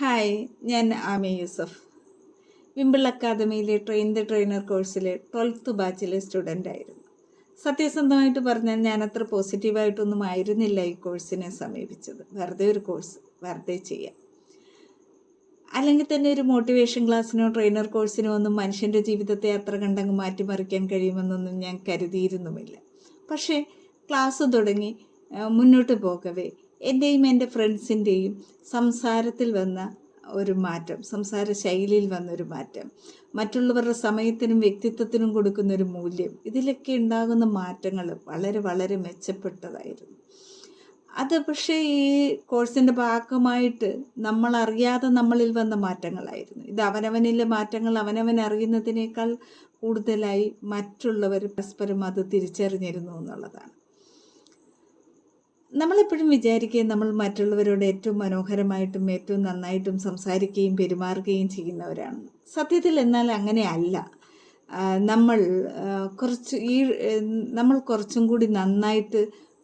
Hi ഞാൻ ആമി യൂസഫ്. വിമ്പിൾ അക്കാദമിയിലെ train the trainer കോഴ്സിലെ ട്വൽത്ത് ബാച്ചിലെ സ്റ്റുഡന്റ് ആയിരുന്നു. സത്യസന്ധമായിട്ട് പറഞ്ഞാൽ ഞാൻ അത്ര പോസിറ്റീവായിട്ടൊന്നും ആയിരുന്നില്ല ഈ കോഴ്സിനെ സമീപിച്ചത്. വെറുതെ ഒരു കോഴ്സ് വെറുതെ ചെയ്യാം അല്ലെങ്കിൽ തന്നെ ഒരു മോട്ടിവേഷൻ ക്ലാസ്സിനോ ട്രെയിനർ കോഴ്സിനോ ഒന്നും മനുഷ്യന്റെ ജീവിതത്തെ അത്ര കണ്ടങ്ങ് മാറ്റിമറിക്കാൻ കഴിയുമെന്നൊന്നും ഞാൻ കരുതിയിരുന്നുമില്ല. പക്ഷേ ക്ലാസ് തുടങ്ങി മുന്നോട്ട് പോകവേ എന്റെയും എന്റെ ഫ്രണ്ട്സിന്റെയും സംസാരത്തിൽ വന്ന ഒരു മാറ്റം സംസാര ശൈലിയിൽ വന്നൊരു മാറ്റം മറ്റുള്ളവരുടെ സമയത്തിനും വ്യക്തിത്വത്തിനും കൊടുക്കുന്ന ഒരു മൂല്യം ഇതിലൊക്കെ ഉണ്ടാകുന്ന മാറ്റങ്ങൾ വളരെ വളരെ മെച്ചപ്പെട്ടതായിരുന്നു. അത് പക്ഷേ ഈ കോഴ്സിന്റെ ഭാഗമായിട്ട് നമ്മൾ അറിയാതെ നമ്മളിൽ വന്ന മാറ്റങ്ങളായിരുന്നു. ഇത് അവനവനിലെ മാറ്റങ്ങൾ അവനവൻ അറിയുന്നതിനേക്കാൾ കൂടുതലായി മറ്റുള്ളവർ പരസ്പരം അത് തിരിച്ചറിഞ്ഞിരുന്നു എന്നുള്ളതാണ്. നമ്മളെപ്പോഴും വിചാരിക്കുകയും നമ്മൾ മറ്റുള്ളവരോട് ഏറ്റവും മനോഹരമായിട്ടും ഏറ്റവും നന്നായിട്ടും സംസാരിക്കുകയും പെരുമാറുകയും ചെയ്യുന്നവരാണ്. സത്യത്തിൽ എന്നാൽ അങ്ങനെ അല്ല. നമ്മൾ കുറച്ച് ഈ നമ്മൾ കുറച്ചും കൂടി നന്നായിട്ട്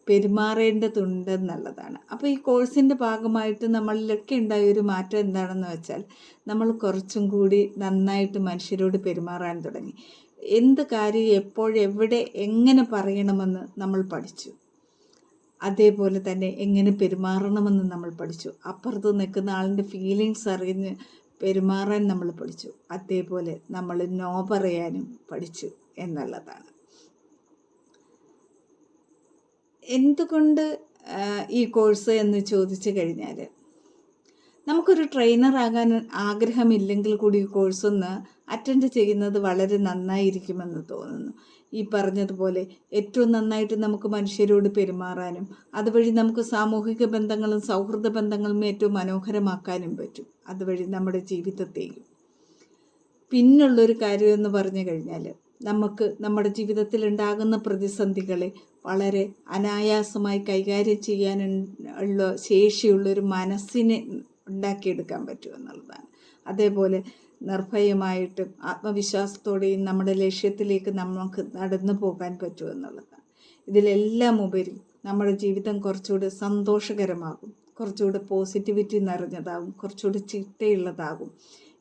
പെരുമാറേണ്ടതുണ്ടെന്നുള്ളതാണ് അപ്പോൾ ഈ കോഴ്സിന്റെ ഭാഗമായിട്ട് നമ്മളിലൊക്കെ ഉണ്ടായ ഒരു മാറ്റം എന്താണെന്ന് വെച്ചാൽ നമ്മൾ കുറച്ചും കൂടി നന്നായിട്ട് മനുഷ്യരോട് പെരുമാറാൻ തുടങ്ങി. എന്ത് കാര്യം എപ്പോഴെവിടെ എങ്ങനെ പറയണമെന്ന് നമ്മൾ പഠിച്ചു. അതേപോലെ തന്നെ എങ്ങനെ പെരുമാറണമെന്ന് നമ്മൾ പഠിച്ചു. അപ്പുറത്ത് നിൽക്കുന്ന ആളിന്റെ ഫീലിങ്സ് അറിഞ്ഞ് പെരുമാറാൻ നമ്മൾ പഠിച്ചു. അതേപോലെ നമ്മൾ നോ പറയാനും പഠിച്ചു എന്നുള്ളതാണ്. എന്തുകൊണ്ട് ഈ കോഴ്സ് എന്ന് ചോദിച്ചു കഴിഞ്ഞാൽ നമുക്കൊരു ട്രെയിനർ ആകാൻ ആഗ്രഹമില്ലെങ്കിൽ കൂടി ഈ കോഴ്സ് ഒന്ന് അറ്റൻഡ് ചെയ്യുന്നത് വളരെ നന്നായിരിക്കുമെന്ന് തോന്നുന്നു. ഈ പറഞ്ഞതുപോലെ ഏറ്റവും നന്നായിട്ട് നമുക്ക് മനുഷ്യരോട് പെരുമാറാനും അതുവഴി നമുക്ക് സാമൂഹിക ബന്ധങ്ങളും സൗഹൃദ ബന്ധങ്ങളും ഏറ്റവും മനോഹരമാക്കാനും പറ്റും. അതുവഴി നമ്മുടെ ജീവിതത്തെയും പിന്നുള്ളൊരു കാര്യം എന്ന് പറഞ്ഞു കഴിഞ്ഞാൽ നമുക്ക് നമ്മുടെ ജീവിതത്തിൽ ഉണ്ടാകുന്ന പ്രതിസന്ധികളെ വളരെ അനായാസമായി കൈകാര്യം ചെയ്യാൻ ഉള്ള ശേഷിയുള്ളൊരു മനസ്സിനെ ഉണ്ടാക്കിയെടുക്കാൻ പറ്റും എന്നുള്ളതാണ്. അതേപോലെ നിർഭയമായിട്ടും ആത്മവിശ്വാസത്തോടെയും നമ്മുടെ ലക്ഷ്യത്തിലേക്ക് നമുക്ക് നടന്നു പോകാൻ പറ്റും എന്നുള്ളതാണ്. ഇതിലെല്ലാം ഉപരി നമ്മുടെ ജീവിതം കുറച്ചുകൂടെ സന്തോഷകരമാകും. കുറച്ചുകൂടെ പോസിറ്റിവിറ്റി നിറഞ്ഞതാകും. കുറച്ചുകൂടെ ചിട്ടയുള്ളതാകും.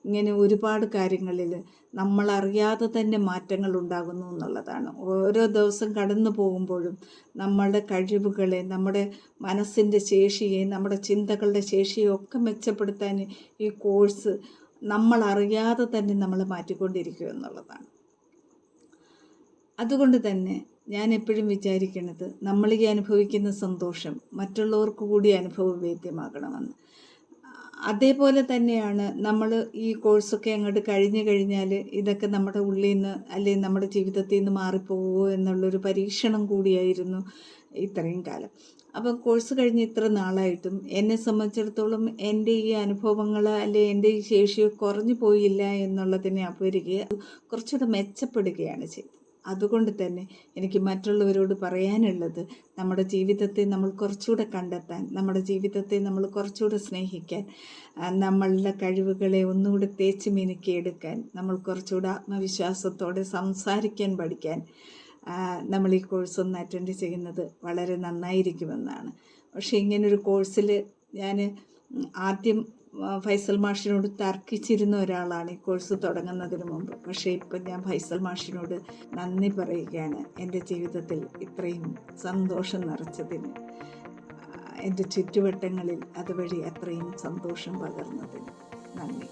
ഇങ്ങനെ ഒരുപാട് കാര്യങ്ങളിൽ നമ്മൾ അറിയാതെ തന്നെ മാറ്റങ്ങൾ ഉണ്ടാകുന്നു എന്നുള്ളതാണ്. ഓരോ ദിവസം കടന്നു പോകുമ്പോഴും നമ്മളുടെ കഴിവുകളെ നമ്മുടെ മനസ്സിന്റെ ശേഷിയെ നമ്മുടെ ചിന്തകളുടെ ശേഷിയെ ഒക്കെ മെച്ചപ്പെടുത്താൻ ഈ കോഴ്സ് നമ്മൾ അറിയാതെ തന്നെ നമ്മൾ മാറ്റിക്കൊണ്ടിരിക്കുക എന്നുള്ളതാണ്. അതുകൊണ്ട് തന്നെ ഞാൻ എപ്പോഴും വിചാരിക്കുന്നത് നമ്മൾ ഈ അനുഭവിക്കുന്ന സന്തോഷം മറ്റുള്ളവർക്ക് കൂടി അനുഭവവേദ്യമാകണമെന്ന്. അതേപോലെ തന്നെയാണ് നമ്മൾ ഈ കോഴ്സൊക്കെ അങ്ങോട്ട് കഴിഞ്ഞു കഴിഞ്ഞാൽ ഇതൊക്കെ നമ്മുടെ ഉള്ളിൽ നിന്ന് അല്ലെങ്കിൽ നമ്മുടെ ജീവിതത്തിൽ നിന്ന് മാറിപ്പോകുമോ എന്നുള്ളൊരു പരീക്ഷണം കൂടിയായിരുന്നു ഇത്രയും കാലം. അപ്പം കോഴ്സ് കഴിഞ്ഞ് ഇത്ര നാളായിട്ടും എന്നെ സംബന്ധിച്ചിടത്തോളം എന്റെ ഈ അനുഭവങ്ങൾ അല്ലെ എന്റെ ഈ ശേഷി കുറഞ്ഞു പോയില്ല എന്നുള്ളതിനെ അപരിക കുറച്ചുകൂടെ മെച്ചപ്പെടുകയാണ് ചെയ്തത്. അതുകൊണ്ട് തന്നെ എനിക്ക് മറ്റുള്ളവരോട് പറയാനുള്ളത് നമ്മുടെ ജീവിതത്തെ നമ്മൾ കുറച്ചുകൂടെ കണ്ടെത്താൻ നമ്മുടെ ജീവിതത്തെ നമ്മൾ കുറച്ചുകൂടെ സ്നേഹിക്കാൻ നമ്മളുടെ കഴിവുകളെ ഒന്നുകൂടെ തേച്ച് മിനുക്കിയെടുക്കാൻ നമ്മൾ കുറച്ചുകൂടെ ആത്മവിശ്വാസത്തോടെ സംസാരിക്കാൻ പഠിക്കാൻ നമ്മൾ ഈ കോഴ്സ് ഒന്ന് അറ്റൻഡ് ചെയ്യുന്നത് വളരെ നന്നായിരിക്കുമെന്നാണ്. പക്ഷേ ഇങ്ങനൊരു കോഴ്സിൽ ഞാൻ ആദ്യം ഫൈസൽ മാഷിനോട് തർക്കിച്ചിരുന്ന ഒരാളാണ് ഈ കോഴ്സ് തുടങ്ങുന്നതിന് മുമ്പ്. പക്ഷേ ഇപ്പം ഞാൻ ഫൈസൽ മാഷിനോട് നന്ദി പറയുകയാണ്. എന്റെ ജീവിതത്തിൽ ഇത്രയും സന്തോഷം നിറച്ചതിന്. എന്റെ ചുറ്റുവട്ടങ്ങളിൽ അതുവഴി അത്രയും സന്തോഷം പകർന്നതിന് നന്ദി.